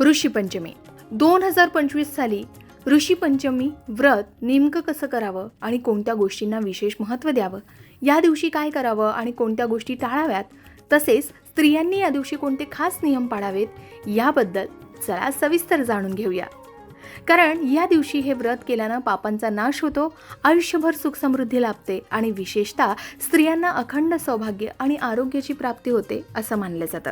ऋषीपंचमी दोन हजार पंचवीस साली ऋषीपंचमी व्रत नेमकं कसं करावं आणि कोणत्या गोष्टींना विशेष महत्त्व द्यावं? या दिवशी काय करावं आणि कोणत्या गोष्टी टाळाव्यात? तसेच स्त्रियांनी या दिवशी कोणते खास नियम पाळावेत? याबद्दल चला सविस्तर जाणून घेऊया. कारण या दिवशी हे व्रत केल्यानं पापांचा नाश होतो आयुष्यभर सुख समृद्धी लाभते आणि विशेषतः स्त्रियांना अखंड सौभाग्य आणि आरोग्याची प्राप्ती होते असं मानलं जातं.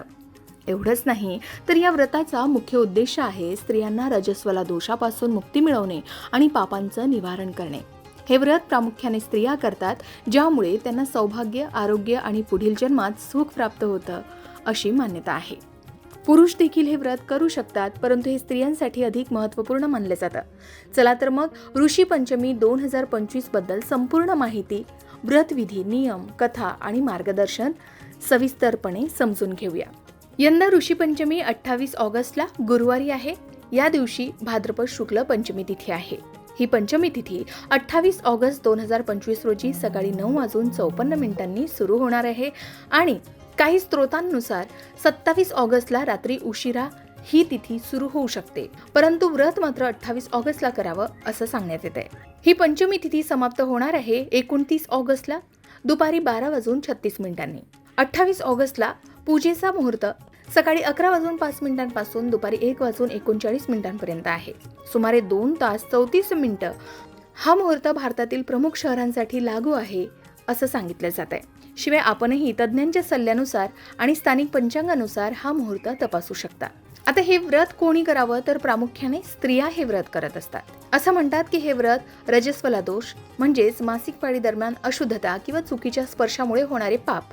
एवढंच नाही तर या व्रताचा मुख्य उद्देश आहे स्त्रियांना रजस्वला दोषापासून मुक्ती मिळवणे आणि पापांचं निवारण करणे. हे व्रत प्रामुख्याने स्त्रिया करतात ज्यामुळे त्यांना सौभाग्य आरोग्य आणि पुढील जन्मात सुख प्राप्त होतं अशी मान्यता आहे. पुरुष देखील हे व्रत करू शकतात परंतु हे स्त्रियांसाठी अधिक महत्त्वपूर्ण मानलं जातं. चला तर मग ऋषी पंचमी दोन हजार पंचवीसबद्दल संपूर्ण माहिती व्रतविधी नियम कथा आणि मार्गदर्शन सविस्तरपणे समजून घेऊया. यंदा ऋषीपंचमी अठ्ठावीस ऑगस्टला गुरुवारी आहे. या दिवशी भाद्रपद शुक्ल पंचमी तिथी आहे. ही पंचमी तिथी अठ्ठावीस ऑगस्ट दोन हजार पंचवीस रोजी सकाळी नऊ वाजून चौपन्न मिनिटांनी सुरू होणार आहे आणि काही स्रोतांनुसार सत्तावीस ऑगस्टला रात्री उशिरा ही तिथी सुरू होऊ शकते. परंतु व्रत मात्र अठ्ठावीस ऑगस्टला करावं असं सांगण्यात येत आहे ही पंचमी तिथी समाप्त होणार आहे एकोणतीस ऑगस्टला. दुपारी बारा वाजून छत्तीस मिनिटांनी. अठ्ठावीस ऑगस्टला पूजेचा मुहूर्त सकाळी अकरा वाजून पाच मिनिटांपासून दुपारी एक वाजून एकोणचाळीस मिनिटांपर्यंत आहे. सुमारे दोन तास चौतीस मिनिटं हा मुहूर्त भारतातील प्रमुख शहरांसाठी लागू आहे असं सांगितलं जात आहे शिवाय आपणही तज्ज्ञांच्या सल्ल्यानुसार आणि स्थानिक पंचांगानुसार हा मुहूर्त तपासू शकता. आता हे व्रत कोणी करावं तर प्रामुख्याने स्त्रिया हे व्रत करत असतात. असं म्हणतात की हे व्रत रजस्वला दोष म्हणजेच मासिक पाळी दरम्यान अशुद्धता किंवा चुकीच्या स्पर्शामुळे होणारे पाप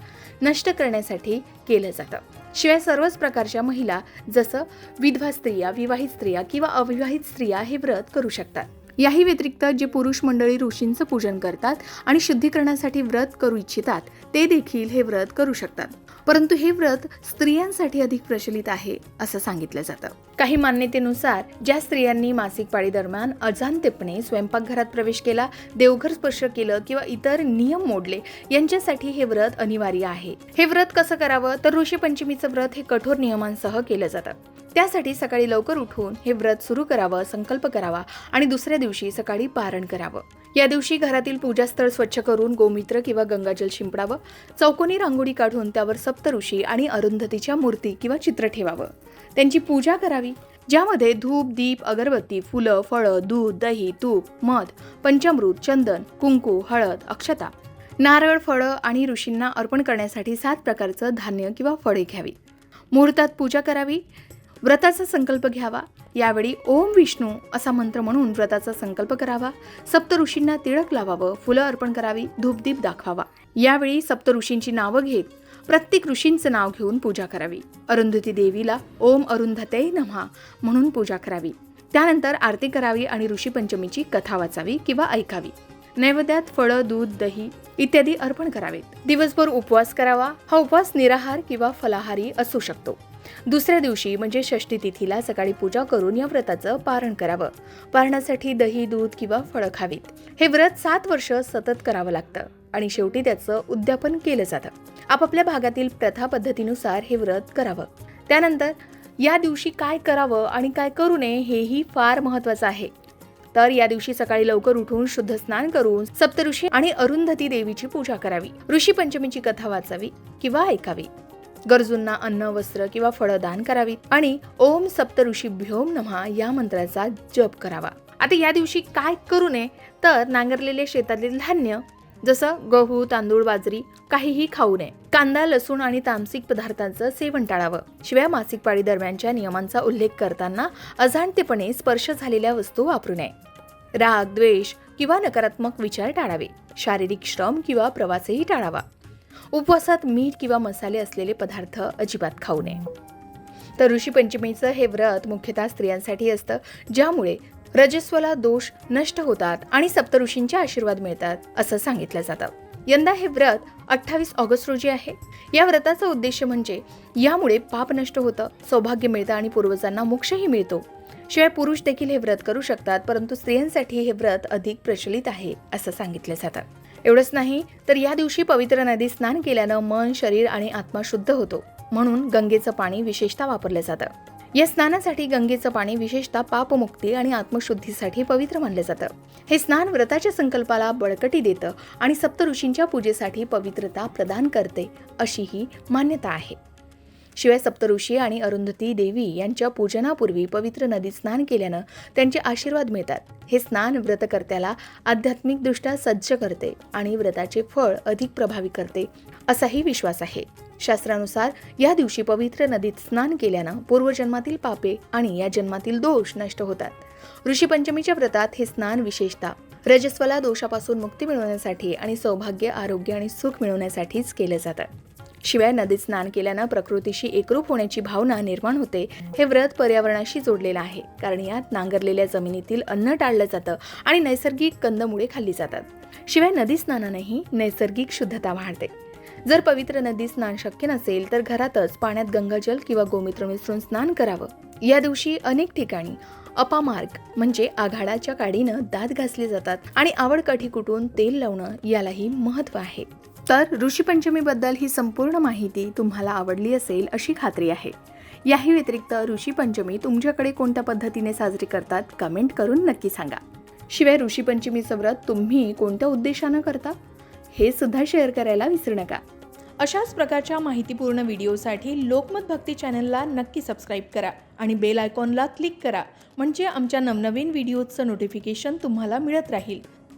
नष्ट करण्यासाठी केलं जातं. शिवाय सर्वच प्रकारच्या महिला जसं विधवा स्त्रिया विवाहित स्त्रिया किंवा अविवाहित स्त्रिया हे व्रत करू शकतात. याही व्यतिरिक्त जे पुरुष मंडळी ऋषींचं पूजन करतात आणि शुद्धीकरणासाठी व्रत करू इच्छितात ते देखील हे व्रत करू शकतात. परंतु हे व्रत स्त्रियांसाठी अधिक प्रचलित आहे असं सांगितलं जातं. काही मान्यतेनुसार ज्या स्त्रियांनी मासिक पाळी दरम्यान स्वयंपाकघरात प्रवेश केला देवघर स्पर्श केलं किंवा इतर नियम मोडले यांच्यासाठी हे व्रत अनिवार्य आहे. हे व्रत कसं करावं? तर ऋषी पंचमीचं व्रत हे कठोर नियमांसह केलं जातं. त्यासाठी सकाळी लवकर उठून हे व्रत सुरू करावं संकल्प करावा आणि दुसऱ्या दिवशी सकाळी पारण करावं. या दिवशी घरातील पूजास्थळ स्वच्छ करून गोमित्र किंवा गंगाजल शिंपडावं चौकोनी रांगोळी काढून त्यावर सप्तऋषी आणि अरुंधतीच्या मूर्ती किंवा चित्र ठेवावं. त्यांची पूजा करावी ज्यामध्ये धूप दीप अगरबत्ती फुलं फळं दूध दही तूप मध पंचामृत चंदन कुंकू हळद अक्षता. नारळ फळं आणि ऋषींना अर्पण करण्यासाठी सात प्रकारचं धान्य किंवा फळे घ्यावी. मुहूर्तात पूजा करावी. व्रताचा संकल्प घ्यावा. यावेळी ओम विष्णू असा मंत्र म्हणून व्रताचा संकल्प करावा. सप्त ऋषींना तिळक लावावं फुलं अर्पण करावी धूपदीप दाखवावा. यावेळी सप्तऋषींची नावं घेत प्रत्येक ऋषींचं नाव घेऊन पूजा करावी. अरुंधती देवीला ओम अरुंधते नमहा म्हणून पूजा करावी. त्यानंतर आरती करावी आणि ऋषी पंचमीची कथा वाचावी किंवा ऐकावी. नैवेद्यात फळं दूध दही इत्यादी अर्पण करावेत. दिवसभर उपवास करावा. हा उपवास निराहार किंवा फलाहारी असू शकतो. दुसऱ्या दिवशी म्हणजे षष्टी तिथीला सकाळी पूजा करून या व्रताचं पारण करावं. पारणासाठी दही दूध किंवा फळं खावीत. हे व्रत सात वर्ष सतत करावं लागतं आणि शेवटी त्याचं उद्यापन केलं जातं. आपापल्या भागातील प्रथा पद्धतीनुसार हे व्रत करावं. त्यानंतर या दिवशी काय करावं आणि काय करू नये हेही फार महत्वाचं आहे. तर या दिवशी सकाळी लवकर उठून शुद्ध स्नान करून सप्तऋषी आणि अरुंधती देवीची पूजा करावी. ऋषी पंचमीची कथा वाचावी किंवा ऐकावी. गरजूंना अन्न वस्त्र किंवा फळं दान करावीत आणि ओम सप्त ऋषीभ्योम नमहा या मंत्राचा जप करावा. आता या दिवशी काय करू नये? तर नांगरलेले शेतातील धान्य जसं गहू तांदूळ बाजरी काहीही खाऊ नये. कांदा लसूण आणि तामसिक पदार्थांचं सेवन टाळावं. शिवाय मासिक पाळी दरम्यानच्या नियमांचा उल्लेख करताना अजाणतेपणे स्पर्श झालेल्या वस्तू वापरू नये. राग द्वेष किंवा नकारात्मक विचार टाळावे. शारीरिक श्रम किंवा प्रवासही टाळावा. उपवासात मीठ किंवा मसाले असलेले पदार्थ अजिबात खाऊ नये. तर ऋषी पंचमीचं हे व्रत मुख्यतः स्त्रियांसाठी असतं ज्यामुळे रजस्वला दोष नष्ट होतात आणि सप्तऋषींचे आशीर्वाद मिळतात असं सांगितलं जातं. यंदा हे व्रत अठ्ठावीस ऑगस्ट रोजी आहे. या व्रताचा उद्देश म्हणजे यामुळे पाप नष्ट होतं सौभाग्य मिळतं आणि पूर्वजांना मोक्षही मिळतो. शिवाय पुरुष देखील हे व्रत करू शकतात परंतु स्त्रियांसाठी हे व्रत अधिक प्रचलित आहे असं सांगितलं जातं. एवढंच नाही तर या दिवशी पवित्र नदी स्नान केल्यानं मन शरीर आणि आत्मा शुद्ध होतो. म्हणून गंगेचं पाणी विशेषतः वापरलं जातं. या स्नानासाठी गंगेचं पाणी विशेषतः पापमुक्ती आणि आत्मशुद्धीसाठी पवित्र मानलं जातं. हे स्नान व्रताच्या संकल्पाला बळकटी देतं आणि सप्तऋषींच्या पूजेसाठी पवित्रता प्रदान करते अशी ही मान्यता आहे. शिवाय सप्तऋषी आणि अरुंधती देवी यांच्या पूजनापूर्वी पवित्र नदीत स्नान केल्यानं त्यांचे आशीर्वाद मिळतात. हे स्नान व्रतकर्त्याला आध्यात्मिकदृष्ट्या सज्ज करते आणि व्रताचे फळ अधिक प्रभावी करते असाही विश्वास आहे. शास्त्रानुसार या दिवशी पवित्र नदीत स्नान केल्यानं पूर्वजन्मातील पापे आणि या जन्मातील दोष नष्ट होतात. ऋषीपंचमीच्या व्रतात हे स्नान विशेषतः रजस्वला दोषापासून मुक्ती मिळवण्यासाठी आणि सौभाग्य आरोग्य आणि सुख मिळवण्यासाठीच केलं जातं. शिवाय नदीत स्नान केल्यानं प्रकृतीशी एकरूप होण्याची भावना निर्माण होते हे व्रत पर्यावरणाशी जोडलेलं आहे. कारण यात नांगरलेल्या जमिनीतील अन्न टाळलं जातं आणि नैसर्गिक कंदमुळे खाल्ली जातात. शिवाय नदी स्नानानेही नैसर्गिक शुद्धता वाढते. जर पवित्र नदी स्नान शक्य नसेल तर घरातच पाण्यात गंगाजल किंवा गोमित्र मिसळून स्नान करावं. या दिवशी अनेक ठिकाणी अपामार्ग म्हणजे आघाडाच्या काडीनं दात घासले जातात आणि आवड काठी कुटून तेल लावणं यालाही महत्त्व आहे. तर ऋषीपंचमीबद्दल ही संपूर्ण माहिती तुम्हाला आवडली असेल अशी खात्री आहे. याही व्यतिरिक्त ऋषीपंचमी तुमच्याकडे कोणत्या पद्धतीने साजरी करतात कमेंट करून नक्की सांगा. शिवाय ऋषीपंचमीचं व्रत तुम्ही कोणत्या उद्देशानं करता? हे सुद्धा शेअर करायला विसरू नका. अशाच प्रकारच्या माहितीपूर्ण व्हिडिओसाठी लोकमत भक्ती चॅनलला नक्की सबस्क्राईब करा आणि बेल आयकॉनला क्लिक करा म्हणजे आमच्या नवनवीन व्हिडिओचं नोटिफिकेशन तुम्हाला मिळत राहील.